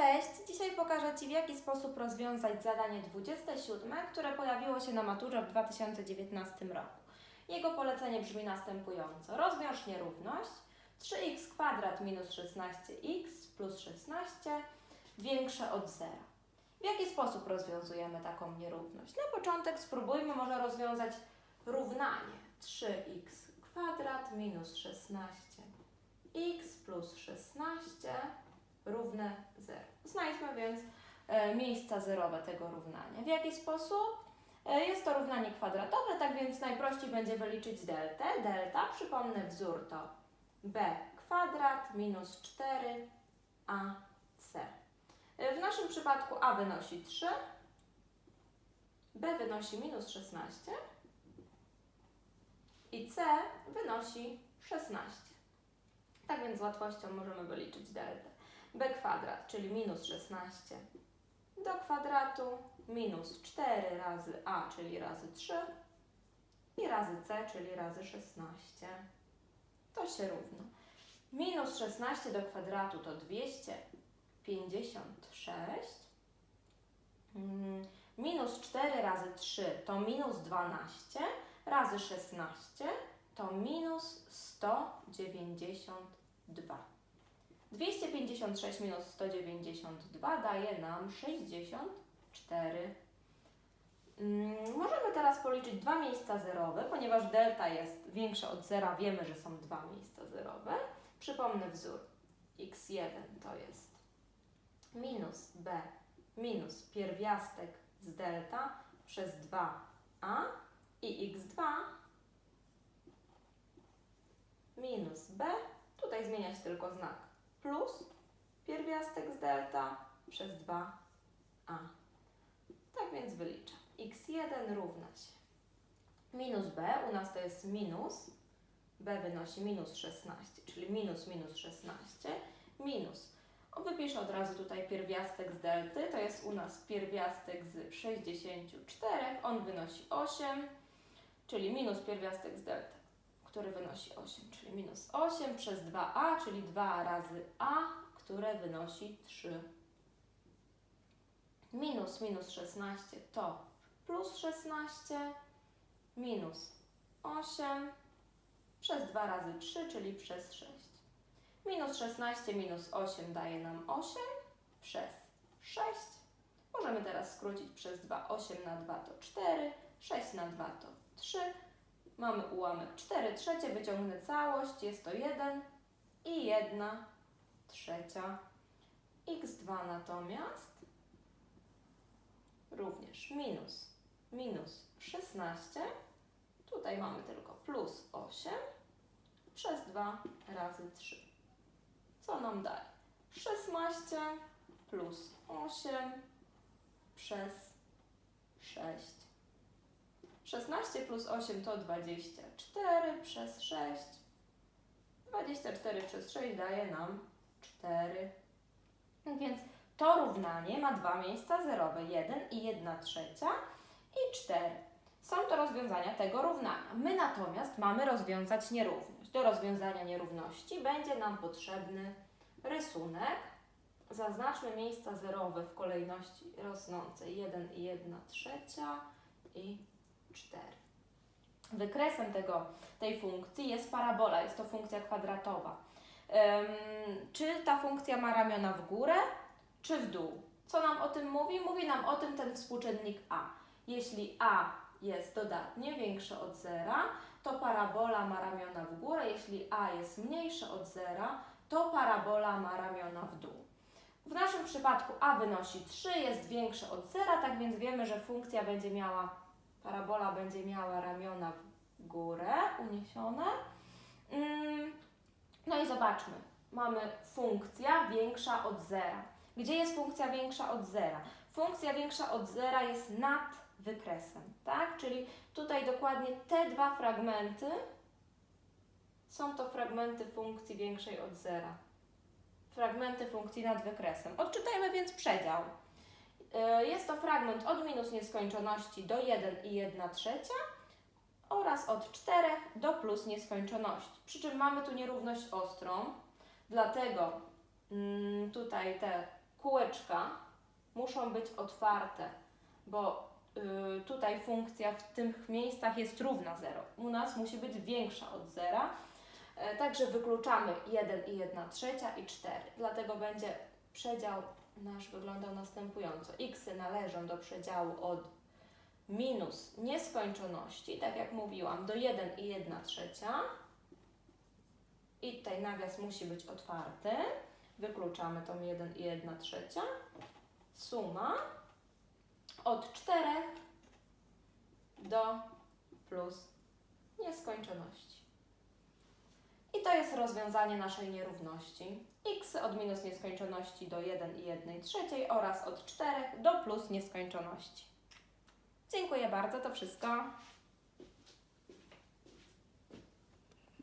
Cześć! Dzisiaj pokażę Ci, w jaki sposób rozwiązać zadanie 27, które pojawiło się na maturze w 2019 roku. Jego polecenie brzmi następująco. Rozwiąż nierówność 3x kwadrat minus 16x plus 16 większe od zera. W jaki sposób rozwiązujemy taką nierówność? Na początek spróbujmy może rozwiązać równanie 3x kwadrat minus 16x plus 16 równe 0. Znajdźmy więc e, miejsca zerowe tego równania. W jaki sposób? E, jest to równanie kwadratowe, tak więc najprościej będzie wyliczyć deltę. Delta, przypomnę wzór to b kwadrat minus 4ac. E, w naszym przypadku a wynosi 3, b wynosi minus 16 i c wynosi 16. Tak więc z łatwością możemy wyliczyć deltę b kwadrat, czyli minus 16 do kwadratu minus 4 razy a, czyli razy 3 i razy c, czyli razy 16. To się równa. Minus 16 do kwadratu to 256. Mm, Minus 4 razy 3 to minus 12 razy 16 to minus 192. 256 minus 192 daje nam 64. Mm, Możemy teraz policzyć dwa miejsca zerowe, ponieważ delta jest większa od zera, wiemy, że są dwa miejsca zerowe. Przypomnę wzór. x1 to jest minus b minus pierwiastek z delta przez 2a i x2 minus b, tutaj zmienia się tylko znak plus pierwiastek z delta przez 2a. Tak więc wyliczam. x1 równa się minus b, u nas to jest minus, b wynosi minus 16, czyli minus minus 16, minus. Wypiszę od razu tutaj pierwiastek z delty, to jest u nas pierwiastek z 64, on wynosi 8, czyli minus pierwiastek z delty który wynosi 8, czyli minus 8 przez 2a, czyli 2 razy a, które wynosi 3. Minus minus 16 to plus 16, minus 8 przez 2 razy 3, czyli przez 6. Minus 16 minus 8 daje nam 8 przez 6. Możemy teraz skrócić przez 2. 8 na 2 to 4, 6 na 2 to 3. Mamy ułamek 4 trzecie, wyciągnę całość, jest to 1 i 1 trzecia. x2 natomiast również minus, minus 16, tutaj mamy tylko plus 8 przez 2 razy 3. Co nam daje? 16 plus 8 przez 6. 16 plus 8 to 24 przez 6. 24 przez 6 daje nam 4. Tak Więc to równanie ma dwa miejsca zerowe, 1 i 1 trzecia i 4. Są to rozwiązania tego równania. My natomiast mamy rozwiązać nierówność. Do rozwiązania nierówności będzie nam potrzebny rysunek. Zaznaczmy miejsca zerowe w kolejności rosnącej 1 i 1 trzecia i 4. Wykresem tego, tej funkcji jest parabola, jest to funkcja kwadratowa. Czy ta funkcja ma ramiona w górę, czy w dół? Co nam o tym mówi? Mówi nam o tym ten współczynnik a. Jeśli a jest dodatnie, większe od zera, to parabola ma ramiona w górę. Jeśli a jest mniejsze od zera, to parabola ma ramiona w dół. W naszym przypadku a wynosi 3, jest większe od zera, tak więc wiemy, że funkcja będzie miała parabola będzie miała ramiona w górę uniesione. Mm, No i zobaczmy. Mamy funkcja większa od zera. Gdzie jest funkcja większa od zera? Funkcja większa od zera jest nad wykresem, tak? Czyli tutaj dokładnie te dwa fragmenty są to fragmenty funkcji większej od zera. Fragmenty funkcji nad wykresem. Odczytajmy więc przedział. Y, Jest to fragment od minus nieskończoności do 1 i 1 trzecia oraz od 4 do plus nieskończoności. Przy czym mamy tu nierówność ostrą, dlatego mm, tutaj te kółeczka muszą być otwarte, bo y, tutaj funkcja w tych miejscach jest równa 0. U nas musi być większa od 0. E, Także wykluczamy 1 i 1 trzecia i 4. Dlatego będzie przedział nasz wyglądał następująco. X należą do przedziału od minus nieskończoności, tak jak mówiłam, do 1 i 1 trzecia. I tutaj nawias musi być otwarty. Wykluczamy tą 1 i 1 trzecia. Suma od 4 do plus nieskończoności. I to jest rozwiązanie naszej nierówności. x od minus nieskończoności do 1 i 1 trzeciej oraz od 4 do plus nieskończoności. Dziękuję bardzo, to wszystko.